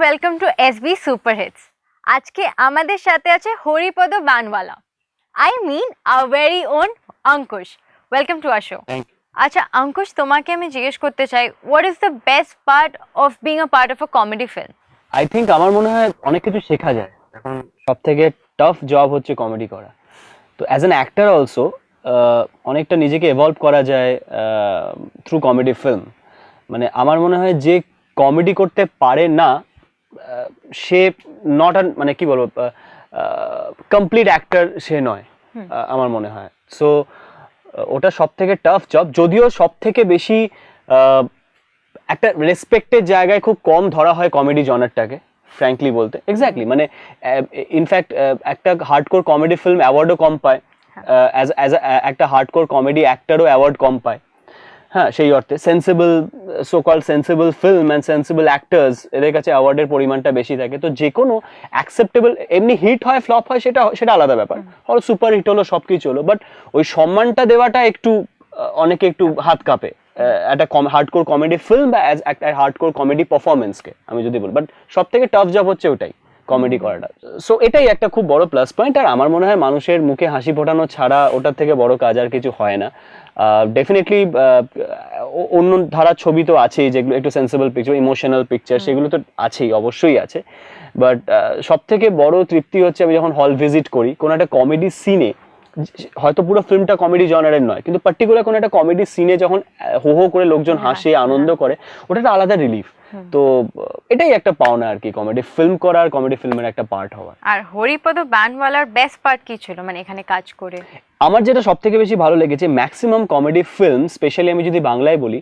Welcome to S B super hits আজকে আমাদের সাথে আছে Haripada Banwala. I mean our very own Ankush welcome to our show আচ্ছা অঙ্কুশ তোমাকে আমি জিজ্ঞেস করতে চাই what is the best part of being a part of a comedy film I think আমার মনে হয় অনেক কিছু শেখা যায়। এখন সব থেকে টাফ জব হচ্ছে কমেডি করা। তো অ্যাজ অ্যান অ্যাক্টার অলসো অনেকটা নিজেকে এভলভ করা যায় থ্রু কমেডি ফিল্ম মানে আমার মনে হয় যে কমেডি করতে পারে না সে নট আন মানে কি বলব কমপ্লিট অ্যাক্টার সে নয় আমার মনে হয়। সো ওটা সব থেকে টাফ জব যদিও সব থেকে বেশি একটা রেসপেক্টের জায়গায় খুব কম ধরা হয় কমেডি জনারটাকে ফ্র্যাঙ্কলি বলতে। এক্স্যাক্টলি মানে ইনফ্যাক্ট একটা হার্ডকোর কমেডি ফিল্ম অ্যাওয়ার্ডও কম পায় অ্যাজ অ্যাজ একটা হার্ডকোর কমেডি অ্যাক্টারও অ্যাওয়ার্ড কম পায়। হ্যাঁ সেই অর্থে sensible so called sensible film and sensible actors এদের কাছে অ্যাওয়ার্ডের পরিমাণটা বেশি থাকে। তো যে কোনো অ্যাকসেপ্টেবল এমনি হিট হয় ফ্লপ হয় সেটা সেটা আলাদা ব্যাপার। হল সুপার হিট হলো সব কিছু হলো বাট ওই সম্মানটা দেওয়াটা একটু অনেকে একটু হাত কাঁপে। একটা হার্ডকোর কমেডি ফিল্ম বা অ্যাজ একটা হার্ডকোর কমেডি পারফরমেন্সকে আমি যদি বলি। বাট সব থেকে টাফ জব হচ্ছে ওটাই। কমেডি করাটা। সো এটাই একটা খুব বড় প্লাস পয়েন্ট আর আমার মনে হয় মানুষের মুখে হাসি ফোটানো ছাড়া ওটার থেকে বড় কাজ আর কিছু হয় না। ডেফিনেটলি অন্য ধারার ছবি তো আছেই যেগুলো একটু সেন্সিবল পিকচার ইমোশনাল পিকচার সেগুলো তো আছেই অবশ্যই আছে। বাট সব থেকে বড় তৃপ্তি হচ্ছে আমি যখন হল ভিজিট করি কোনো একটা কমেডি সিনে হয়তো পুরো ফিল্মটা কমেডি জনারের নয় কিন্তু পার্টিকুলার কোনো একটা কমেডি সিনে যখন হো হো করে লোকজন হ্যাঁ, হাসে আনন্দ করে ওটা একটা আলাদা রিলিফ তো এটাই একটা পাওনা আর কি কমেডি ফিল্ম করা আর কমেডি ফিল্মের একটা পার্ট হওয়া আর হরিপদ বানওয়ালার বেস্ট পার্ট কি ছিল? মানে এখানে কাজ করে। আমার যেটা সব থেকে বেশি ভালো লেগেছে ম্যাক্সিমাম কমেডি ফিল্ম স্পেশালি আমি যদি বাংলায় বলি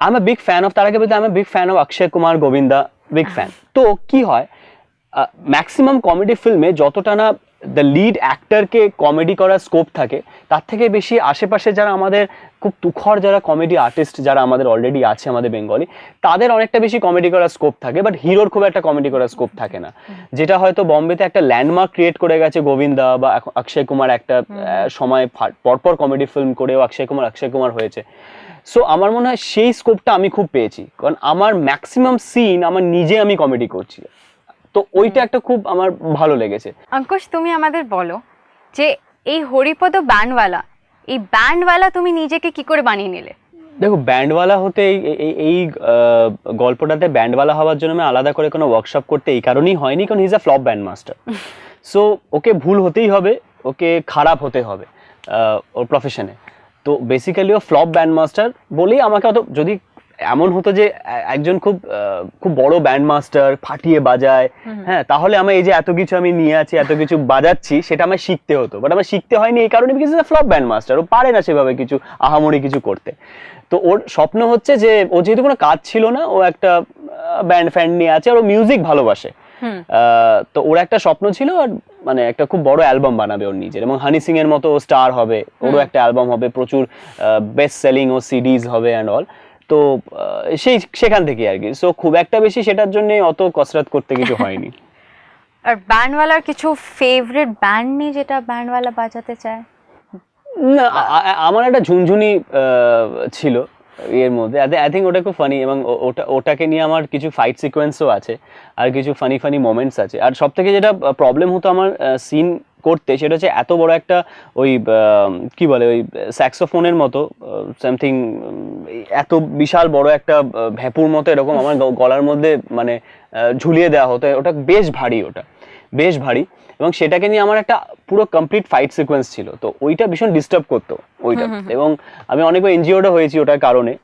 I am big fan of তার আগে বলতে I am big fan of Akshay Kumar Govinda big fan তো কি হয় ম্যাক্সিমাম কমেডি ফিল্মে যতটা না দ্য লিড অ্যাক্টারকে কমেডি করার স্কোপ থাকে তার থেকে বেশি আশেপাশে যারা আমাদের খুব তুখর যারা কমেডি আর্টিস্ট যারা আমাদের অলরেডি আছে আমাদের বেঙ্গলি তাদের অনেকটা বেশি কমেডি করার স্কোপ থাকে বাট হিরোর খুব একটা কমেডি করার স্কোপ থাকে না। যেটা হয়তো বম্বেতে একটা ল্যান্ডমার্ক ক্রিয়েট করে গেছে গোবিন্দা বা অক্ষয় কুমার একটা সময় পরপর কমেডি ফিল্ম করেও অক্ষয় কুমার অক্ষয় কুমার হয়েছে। সো আমার মনে হয় সেই স্কোপটা আমি খুব পেয়েছি কারণ আমার ম্যাক্সিমাম সিন আমার নিজে আমি কমেডি করছি। তো ওইটা একটা খুব আমার ভালো লেগেছে। অঙ্কুশ তুমি আমাদের বলো যে এই হরিপদ বানওয়ালা এই ব্যান্ডওয়ালা তুমি নিজেকে কি করে বানিয়ে নিলে? দেখো ব্যান্ডওয়ালা হতে এই এই- গল্পটাতে ব্যান্ডওয়ালা হওয়ার জন্য আমি আলাদা করে কোনো ওয়ার্কশপ করতে এই কারণেই হয়নি কারণ is a flop band master so okay ভুল হতেই হবে ওকে খারাপ হতে হবে ওর প্রফেশনে তো বেসিক্যালি ও ফ্লপ ব্যান্ড মাস্টার বলেই আমাকে অত যদি এমন হতো যে একজন খুব খুব বড় ব্যান্ড মাস্টার ফাটিয়ে বাজায়। হ্যাঁ তাহলে আমার এই যে এত কিছু আমি নিয়ে আছি এত কিছু বাজাচ্ছি সেটা আমার শিখতে হতো। বাট আমার শিখতে হয়নি এই কারণে বিকজ ফ্লপ ব্যান্ড মাস্টার ও পারে না সেভাবে কিছু আহামরি কিছু করতে। তো ওর স্বপ্ন হচ্ছে যে ও যেহেতু কোনো কাজ ছিল না ও একটা ব্যান্ড ফ্যান্ড নিয়ে আছে আর ও মিউজিক ভালোবাসে। তো ওর একটা স্বপ্ন ছিল আর মানে একটা খুব বড় অ্যালবাম বানাবে ওর নিজের। এবং হানি সিং এর মতো স্টার হবে ওরও একটা অ্যালবাম হবে প্রচুর বেস্ট সেলিং ও সিডিজ হবে অ্যান্ড অল তো সেই সেখান থেকে আর কি। সো খুব একটা বেশি সেটার জন্য অত কসরত করতে কিছু হয়নি। আর ব্যান্ডওয়ালার কিছু ফেভারিট ব্যান্ড নেই যেটা ব্যান্ডওয়ালা বাজাতে চায়? না আমার একটা ঝুনঝুনি ছিল এর মধ্যে। আই থিঙ্ক ওটা খুব ফানি এবং ওটা ওটাকে নিয়ে আমার কিছু ফাইট সিকোয়েন্সও আছে আর কিছু ফানি ফানি মোমেন্টস আছে। আর সব থেকে যেটা প্রবলেম হতো আমার সিন করতে সেটা হচ্ছে এত বড় একটা ওই কি বলে ওই স্যাক্সোফোনের মতো সামথিং এত বিশাল বড় একটা আহ, ভ্যাপুর মতো এরকম আমার গলার মধ্যে মানে ঝুলিয়ে দেওয়া হতো। ওটা বেশ ভারী ওটা বেশ ভারী। এবং সেটাকে নিয়ে আমার একটা পুরো কমপ্লিট ফাইট সিকোয়েন্স ছিল। তো ওইটা ভীষণ ডিস্টার্ব করতো ওইটা। এবং আমি অনেকবার এনজিওটা হয়েছি ওটার কারণে।